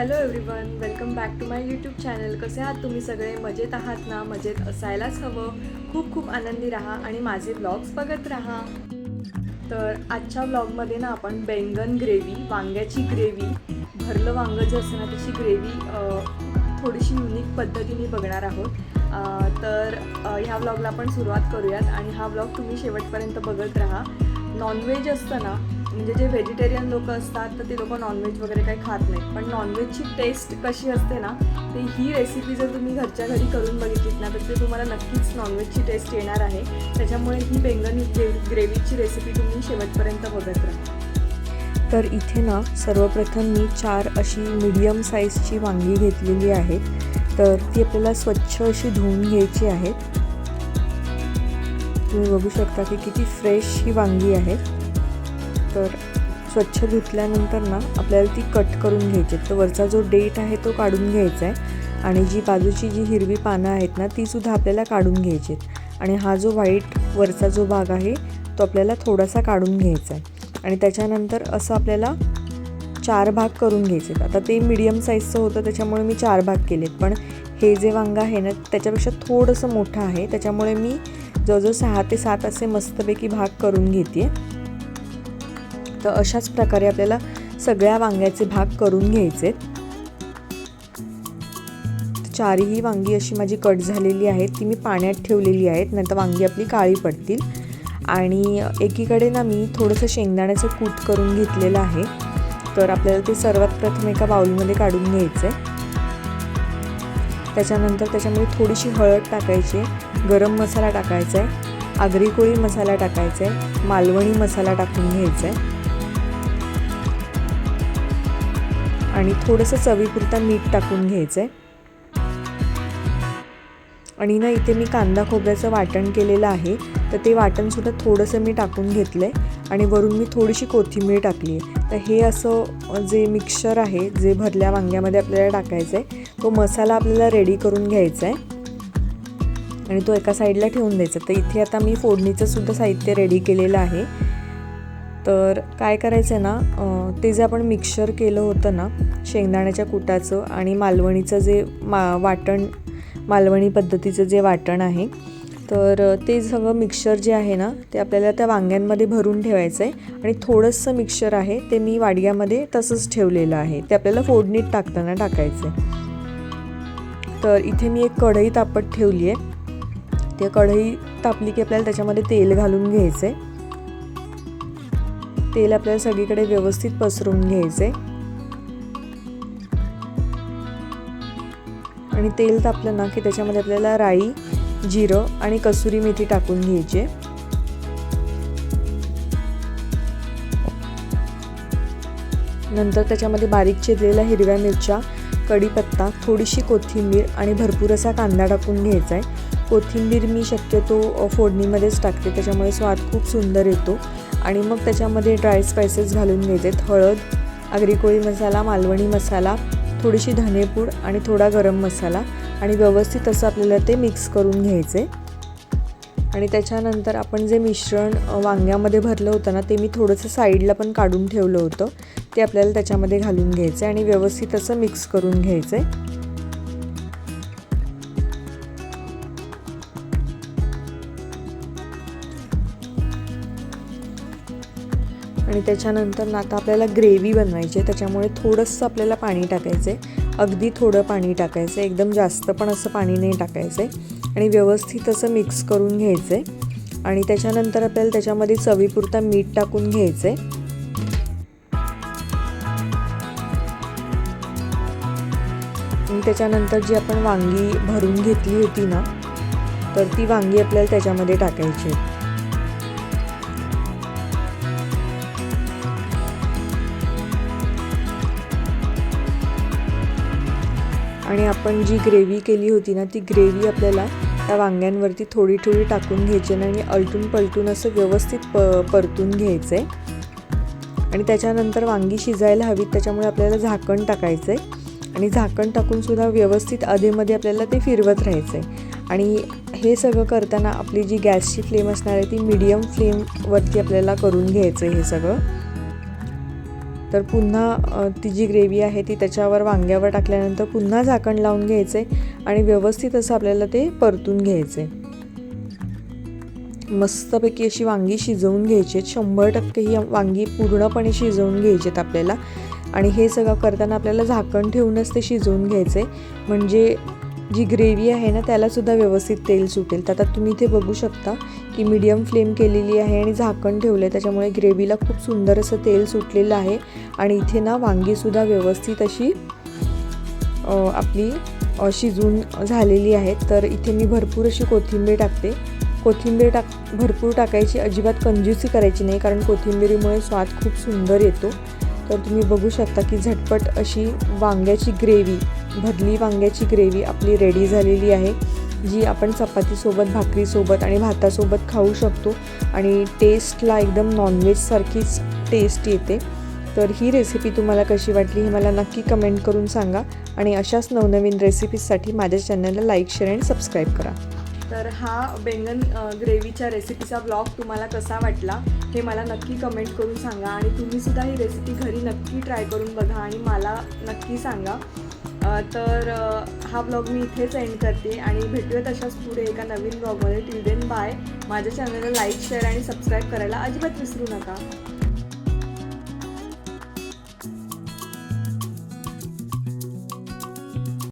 Hello everyone welcome back to my YouTube channel कसे आहात तुम्ही सगळे? मजेत आहात ना? मजेत असायलाच हवं. खूप खूप आनंदी राहा आणि माझे ब्लॉग्स बघत राहा. तर आजच्या ब्लॉगमध्ये ना आपण बेंगन ग्रेव्ही वांग्याची ग्रेव्ही भरलं वांगं जे असतं ना त्याची ग्रेव्ही थोडीशी युनिक पद्धतीने बघणार आहोत. तर ह्या ब्लॉगला आपण सुरुवात करूयात आणि हा ब्लॉग तुम्ही शेवटपर्यंत बघत राहा. नॉनव्हेज असतं ना म्हणजे जे व्हेजिटेरियन लोक असतात तर ते लोक नॉनव्हेज वगैरे काही खात नाहीत. पण नॉनव्हेजची टेस्ट कशी असते ना ते ही रेसिपी जर तुम्ही घरच्या घरी करून बघितलीत ना तर ते तुम्हाला नक्कीच नॉनव्हेजची टेस्ट येणार आहे. त्याच्यामुळे ही बेंगन ग्रेव्हीची रेसिपी तुम्ही शेवटपर्यंत बघत राहा. तर इथे ना सर्वप्रथम मी चार अशी मीडियम साईजची वांगी घेतलेली आहेत तर ती आपल्याला स्वच्छ अशी धुवून घ्यायची आहेत तुम्ही बघू शकता की किती फ्रेश ही वांगी आहेत तर स्वच्छ धुतल्यानंतर ना आपल्याला ती कट करून घ्यायची आहेत. तर वरचा जो डेट आहे तो काढून घ्यायचा आहे. आणि जी बाजूची जी हिरवी पानं आहेत ना तीसुद्धा आपल्याला काढून घ्यायची आहेत. आणि हा जो व्हाईट वरचा जो भाग आहे तो आपल्याला थोडासा काढून घ्यायचा आहे. आणि त्याच्यानंतर असं आपल्याला चार भाग करून घ्यायचे आहेत. आता ते मीडियम साईजचं होतं त्याच्यामुळे मी चार भाग केलेत. पण हे जे वांगं आहे ना त्याच्यापेक्षा थोडंसं मोठं आहे. त्याच्यामुळे मी जवळजवळ सहा ते सात असे मस्तपैकी भाग करून घेते तर अशाच प्रकारे आपल्याला सगळ्या वांग्याचे भाग करून घ्यायचे चारही वांगी अशी माझी कट झालेली आहेत ती मी पाण्यात ठेवलेली आहेत नंतर वांगी आपली काळी पडतील. आणि एकीकडे ना मी थोडंसं शेंगदाण्याचं कूट करून घेतलेलं आहे. तर आपल्याला ते सर्वात प्रथम एका बाउलमध्ये काढून घ्यायचं. आहे त्याच्यानंतर त्याच्यामध्ये थोडीशी हळद टाकायची आहे गरम मसाला टाकायचा आहे आगरी कोळी मसाला टाकायचा आहे मालवणी मसाला टाकून घ्यायचा आहे. आणि थोडंसं चवीपुरता मीठ टाकून घ्यायचं आहे आणि ना इथे मी कांदा खोबऱ्याचं वाटण केलेलं आहे. तर ते वाटणसुद्धा थोडंसं मी टाकून घेतलं आहे आणि वरून मी थोडीशी कोथिंबीर टाकली आहे. तर हे असं जे मिक्सचर आहे जे भरल्या वांग्यामध्ये आपल्याला टाकायचं आहे तो मसाला आपल्याला रेडी करून घ्यायचा आहे आणि तो एका साईडला ठेवून द्यायचा. तर इथे आता मी फोडणीचं सुद्धा साहित्य रेडी केलेलं आहे. तर काय करायचं आहे ना ते जे आपण मिक्सर केलं होतं ना शेंगदाण्याच्या कुटाचं आणि मालवणीचं जे मा वाटण मालवणी पद्धतीचं जे वाटण आहे तर ते सगळं मिक्सर जे आहे ना ते आपल्याला त्या वांग्यांमध्ये भरून ठेवायचं आहे आणि थोडंसं मिक्सर आहे ते मी वाडग्यामध्ये तसंच ठेवलेलं आहे. ते आपल्याला फोडणीत टाकताना टाकायचं आहे तर इथे मी एक कढई तापत ठेवली आहे ते कढई तापली की आपल्याला त्याच्यामध्ये तेल घालून घ्यायचं आहे तेल आपल्याला सगळीकडे व्यवस्थित पसरून घ्यायचे आणि तेल तापलं ना की त्याच्यामध्ये आपल्याला राई जिरं आणि कसुरी मेथी टाकून घ्यायची. नंतर त्याच्यामध्ये बारीक चिरलेल्या हिरव्या मिरच्या कढीपत्ता थोडीशी कोथिंबीर आणि भरपूर असा कांदा टाकून घ्यायचा आहे कोथिंबीर मी शक्यतो फोडणीमध्येच टाकते त्याच्यामुळे स्वाद खूप सुंदर येतो. आणि मग त्याच्यामध्ये ड्राय स्पायसेस घालून घ्यायचे हळद आगरी मसाला मालवणी मसाला थोडीशी धनेपूड आणि थोडा गरम मसाला. आणि व्यवस्थित असं आपल्याला ते मिक्स करून घ्यायचे. आणि त्याच्यानंतर आपण जे मिश्रण वांग्यामध्ये भरलं होतं ना ते मी थोडंसं साईडला पण काढून ठेवलं होतं. ते आपल्याला त्याच्यामध्ये घालून घ्यायचं आणि व्यवस्थित असं मिक्स करून घ्यायचं. आहे आणि त्याच्यानंतर ना आता आपल्याला ग्रेव्ही बनवायची आहे त्याच्यामुळे थोडंसं आपल्याला पाणी टाकायचं आहे अगदी थोडं पाणी टाकायचं आहे एकदम जास्त पण असं पाणी नाही टाकायचं आहे आणि व्यवस्थित असं मिक्स करून घ्यायचं आहे आणि त्याच्यानंतर आपल्याला त्याच्यामध्ये चवीपुरता मीठ टाकून घ्यायचं आहे आणि त्याच्यानंतर जी आपण वांगी भरून घेतली होती ना तर ती वांगी आपल्याला त्याच्यामध्ये टाकायची आणि आपण जी ग्रेव्ही केली होती ना ती ग्रेव्ही आपल्याला त्या वांग्यांवरती थोडी थोडी टाकून घ्यायची आणि अलटून पलटून असं व्यवस्थित प परतून घ्यायचं आहे आणि त्याच्यानंतर वांगी शिजायला हवीत त्याच्यामुळे आपल्याला झाकण टाकायचं आहे आणि झाकण टाकूनसुद्धा व्यवस्थित अधेमध्ये आपल्याला ते फिरवत राहायचं आहे आणि हे सगळं करताना आपली जी गॅसची फ्लेम असणार आहे ती मिडियम फ्लेमवरती आपल्याला करून घ्यायचं आहे हे सगळं. तर पुन्हा ती जी ग्रेव्ही आहे ती त्याच्यावर वांग्यावर टाकल्यानंतर पुन्हा झाकण लावून घ्यायचं आहे आणि व्यवस्थित असं आपल्याला ते परतून घ्यायचं. आहे मस्तपैकी अशी वांगी शिजवून घ्यायची आहेत. शंभर टक्के ही वांगी पूर्णपणे शिजवून घ्यायची आहेत आपल्याला. आणि हे सगळं करताना आपल्याला झाकण ठेवूनच ते शिजवून घ्यायचे. म्हणजे जी ग्रेव्ही आहे ना त्यालासुद्धा व्यवस्थित तेल सुटेल. तर आता तुम्ही इथे बघू शकता की मीडियम फ्लेम केलेली आहे आणि झाकण ठेवलं आहे त्याच्यामुळे ग्रेव्हीला खूप सुंदर असं तेल सुटलेलं आहे. आणि इथे ना वांगीसुद्धा व्यवस्थित अशी आपली शिजून झालेली आहेत तर इथे मी भरपूर अशी कोथिंबीर टाकते. कोथिंबीर टाक भरपूर टाकायची अजिबात कंजूसी करायची नाही कारण कोथिंबीरीमुळे स्वाद खूप सुंदर येतो. तर तुम्ही बघू शकता की झटपट अशी वांग्याची ग्रेव्ही भरली वांग्याची ग्रेव्ही आपली रेडी झालेली आहे जी आपण चपातीसोबत भाकरीसोबत आणि भातासोबत खाऊ शकतो आणि टेस्टला एकदम नॉनव्हेजसारखीच टेस्ट येते. तर ही रेसिपी तुम्हाला कशी वाटली हे मला नक्की कमेंट करून सांगा आणि अशाच नवनवीन रेसिपीजसाठी माझ्या चॅनलला लाईक शेअर अँड सबस्क्राईब करा. तर हा बेंगन ग्रेव्हीच्या रेसिपीचा ब्लॉग तुम्हाला कसा वाटला हे मला नक्की कमेंट करून सांगा आणि तुम्हीसुद्धा ही रेसिपी घरी नक्की ट्राय करून बघा आणि मला नक्की सांगा. तर हा ब्लॉग मी इथेच एंड करते आणि भेटूयात अशाच पुढे एका नवीन ब्लॉगमध्ये टिल देन बाय माझ्या चॅनलला लाईक शेअर आणि सबस्क्राईब करायला अजिबात विसरू नका.